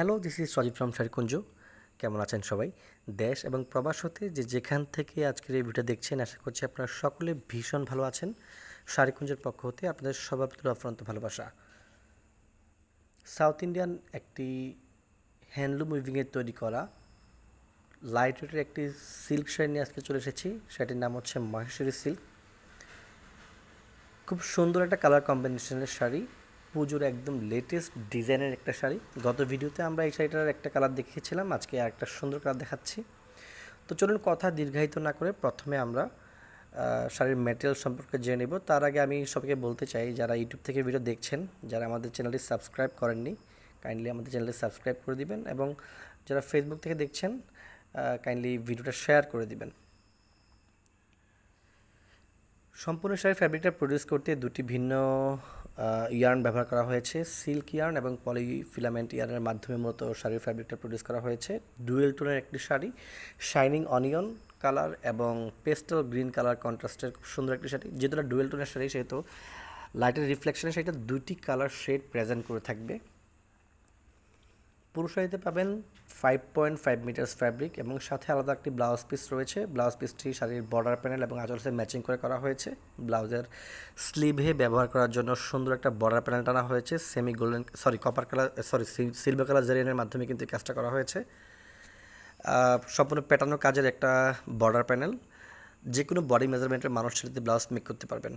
Hello this is Sajib from Sharikunja কেমন আছেন সবাই? দেশ এবং প্রবাস হতে যে যেখান থেকে আজকের এই ভিডিও দেখছেন, আশা করছি আপনারা সকলে ভীষণ ভালো আছেন। শারিকুঞ্জের পক্ষ হতে আপনাদের সবার প্রতি অফ্রান্ত ভালোবাসা। সাউথ ইন্ডিয়ান একটি হ্যান্ডলুম উইভিংয়ের তৈরি করা লাইট ওয়েটের একটি সিল্ক শাড়ি নিয়ে আজকে চলে এসেছি। সেটির নাম হচ্ছে মহেশ্বরী সিল্ক খুব সুন্দর একটা কালার কম্বিনেশনের শাড়ি। পুজোর একদম লেটেস্ট ডিজাইনের একটা শাড়ি। গত ভিডিওতে আমরা এই শাড়িটার একটা কালার দেখিয়েছিলাম, আজকে একটা সুন্দর কালার দেখাচ্ছি। তো চলুন কথা দীর্ঘায়িত না করে প্রথমে আমরা শাড়ির ম্যাটেরিয়াল সম্পর্কে জেনে নেব। তার আগে আমি সবাইকে বলতে চাই, যারা ইউটিউব থেকে ভিডিও দেখছেন, যারা আমাদের চ্যানেলটি সাবস্ক্রাইব করেননি কাইন্ডলি আমাদের চ্যানেলটি সাবস্ক্রাইব করে দিবেন এবং যারা ফেসবুক থেকে দেখছেন কাইন্ডলি ভিডিওটা শেয়ার করে দিবেন। সম্পূর্ণ শাড়ির ফ্যাব্রিকটা প্রডিউস করতে দুটি ভিন্ন ইয়ার্ন ব্যবহার করা হয়েছে, সিল্ক ইয়ার্ন এবং পলি ফিলামেন্ট ইয়ার্নের মাধ্যমে মূলত শাড়ির ফ্যাব্রিকটা প্রডিউস করা হয়েছে। ডুয়েল টোনের একটি শাড়ি শাইনিং অনিয়ন কালার এবং পেস্টাল গ্রিন কালার কন্ট্রাস্টের খুব সুন্দর একটি শাড়ি। যেহেতু ডুয়েল টোনের শাড়ি, সেহেতু লাইটের রিফ্লেকশনে সেটা দুটি কালার শেড প্রেজেন্ট করে থাকবে। পুরো শাড়িতে পাবেন five point five metres fabric এবং সাথে আলাদা একটি ব্লাউজ পিস রয়েছে। ব্লাউজ পিসটি শাড়ির বর্ডার প্যানেল এবং আঁচলসে ম্যাচিং করে করা হয়েছে। ব্লাউজের স্লিভে ব্যবহার করার জন্য সুন্দর একটা বর্ডার প্যানেল টানা হয়েছে। Semi golden sorry copper colour sorry silver colour জেরিয়ানের মাধ্যমে কিন্তু কাজটা করা হয়েছে। সম্পূর্ণ প্যাটার্নো কাজের একটা বর্ডার প্যানেল যে কোনো বডি মেজারমেন্টের মানুষ ছেলেতে ব্লাউজ মেক করতে পারবেন।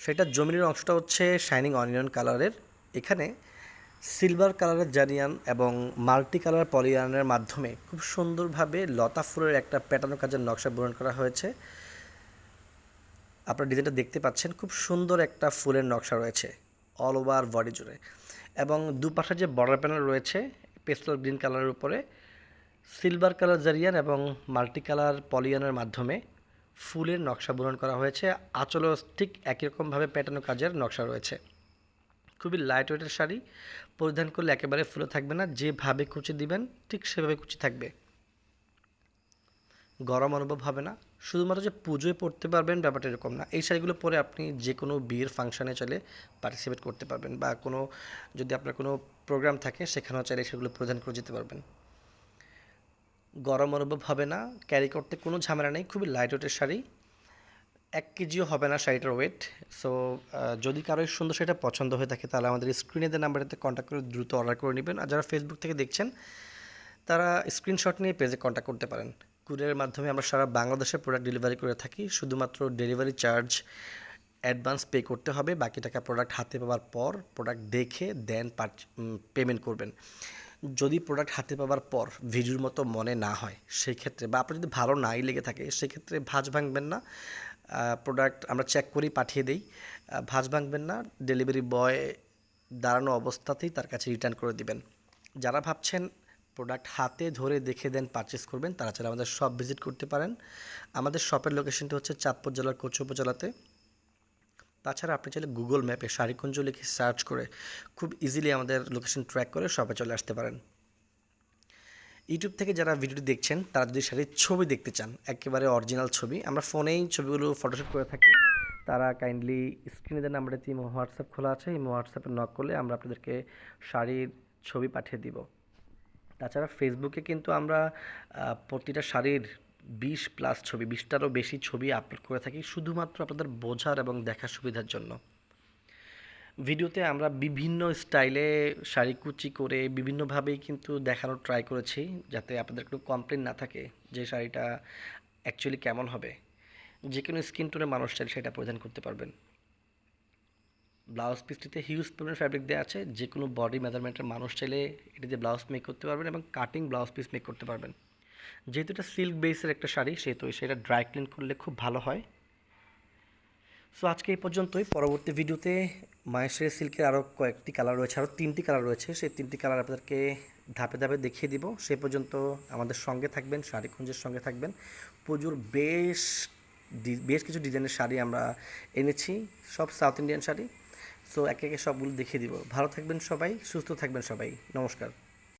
সেটা জমিনের অংশটা হচ্ছে শাইনিং অনিয়ন কালারের এখানে সিলভার কালারের জারিয়ান এবং মাল্টি কালার পলিয়ানের মাধ্যমে খুব সুন্দরভাবে লতা ফুলের একটা প্যাটার্ন কাজের নকশা বরণ করা হয়েছে। আপনারা ডিজাইনটা দেখতে পাচ্ছেন, খুব সুন্দর একটা ফুলের নকশা রয়েছে অল ওভার বডি জুড়ে। এবং দুপাশে যে বর্ডার প্যানেল রয়েছে পেস্টাল গ্রিন কালারের উপরে সিলভার কালার জারিয়ান এবং মাল্টি কালার পলিয়ানের মাধ্যমে ফুলের নকশা বরণ করা হয়েছে। আঁচলও ঠিক একই রকমভাবে প্যাটার্ন কাজের নকশা রয়েছে। খুবই লাইট ওয়েটের শাড়ি। পরিধান করলে একেবারে ফুলে থাকবে না, যেভাবে কুচি দিবেন ঠিক সেভাবে কুচি থাকবে। গরম অনুভব হবে না, শুধুমাত্র যে পুজোয় পড়তে পারবেন ব্যাপারটা এরকম না। এই শাড়িগুলো পরে আপনি যে কোনো বিয়ের ফাংশনে চলে পার্টিসিপেট করতে পারবেন বা কোনো, যদি আপনার কোনো প্রোগ্রাম থাকে সেখানেও চাইলে সেগুলো পরিধান করে যেতে পারবেন। গরম অনুভব হবে না ক্যারি করতে কোনো ঝামেলা নেই, খুবই লাইট ওয়েটের শাড়ি। এক কেজিও হবে না শাড়িটার ওয়েট সো যদি কারও সুন্দর শাড়িটা পছন্দ হয়ে থাকে, তাহলে আমাদের স্ক্রিনে দেওয়া নাম্বারেতে কন্ট্যাক্ট করে দ্রুত অর্ডার করে নেবেন। আর যারা ফেসবুক থেকে দেখছেন, তারা স্ক্রিনশট নিয়ে পেজে কন্ট্যাক্ট করতে পারেন। কুরিয়ারের মাধ্যমে আমরা সারা বাংলাদেশে প্রোডাক্ট ডেলিভারি করে থাকি। শুধুমাত্র ডেলিভারি চার্জ অ্যাডভান্স পে করতে হবে, বাকি টাকা প্রোডাক্ট হাতে পাওয়ার পর প্রোডাক্ট দেখে দেন পেমেন্ট করবেন। যদি প্রোডাক্ট হাতে পাওয়ার পর ভিডিওর মতো মনে না হয় সেই ক্ষেত্রে বা আপনার যদি ভালো নাই লেগে থাকে, সেক্ষেত্রে ভাঁজ ভাঙবেন না। প্রোডাক্ট আমরা চেক করি, পাঠিয়ে দিই। ভাঁজ ভাঙবেন না ডেলিভারি বয় দাঁড়ানো অবস্থাতেই তার কাছে রিটার্ন করে দিবেন। যারা ভাবছেন প্রোডাক্ট হাতে ধরে দেখে দেন পারচেস করবেন, তারা চাইলে আমাদের শপ ভিজিট করতে পারেন। আমাদের শপের লোকেশনটি হচ্ছে চাঁদপুর জেলার কোচু উপজেলাতে। তাছাড়া আপনি চাইলে গুগল ম্যাপে শাড়িকুঞ্জ লিখে সার্চ করে খুব ইজিলি আমাদের লোকেশন ট্র্যাক করে শপে চলে আসতে পারেন। ইউটিউব থেকে যারা ভিডিওটি দেখছেন, তারা যদি শাড়ির ছবি দেখতে চান, একেবারে অরিজিনাল ছবি, আমরা ফোনেই ছবিগুলো ফটোশ্যুট করে থাকি। তারা কাইন্ডলি স্ক্রিনে দেওয়া নাম্বারে ইমো হোয়াটসঅ্যাপ খোলা আছে, ইমো হোয়াটসঅ্যাপে নক করলে আমরা আপনাদেরকে শাড়ির ছবি পাঠিয়ে দিব। তাছাড়া ফেসবুকে কিন্তু আমরা প্রতিটা শাড়ির বিশ প্লাস ছবি, বিশটারও বেশি ছবি আপলোড করে থাকি, শুধুমাত্র আপনাদের বোঝার এবং দেখার সুবিধার জন্য। ভিডিওতে আমরা বিভিন্ন স্টাইলে শাড়ি কুচি করে বিভিন্নভাবেই কিন্তু দেখানোর ট্রাই করেছি, যাতে আপনাদের কোনো কমপ্লেন না থাকে যে শাড়িটা অ্যাকচুয়ালি কেমন হবে। যে কোনো স্কিন টোনের মানুষ চাইলে সেটা পরিধান করতে পারবেন। ব্লাউজ পিসটিতে হিউজ পরিমাণের ফ্যাব্রিক দেওয়া আছে, যে কোনো বডি মেজারমেন্টের মানুষ চাইলে এটিতে ব্লাউজ মেক করতে পারবেন এবং কাটিং ব্লাউজ পিস মেক করতে পারবেন। যেহেতু এটা সিল্ক বেসের একটা শাড়ি, সেহেতু সেটা ড্রাই ক্লিন করলে খুব ভালো হয়। সো আজকে এই পর্যন্তই। পরবর্তী ভিডিওতে মায়েশ্বরী সিল্কের আরও কয়েকটি কালার রয়েছে আরও তিনটি কালার রয়েছে। সেই তিনটি কালার আপনাদেরকে ধাপে ধাপে দেখিয়ে দিব। সে পর্যন্ত আমাদের সঙ্গে থাকবেন, শাড়ি শাড়িকুঞ্জের সঙ্গে থাকবেন। পুজোর বেশ বেশ কিছু ডিজাইনের শাড়ি আমরা এনেছি, সব সাউথ ইন্ডিয়ান শাড়ি। সো একে একে সবগুলো দেখিয়ে দিব। ভালো থাকবেন সবাই, সুস্থ থাকবেন সবাই। নমস্কার।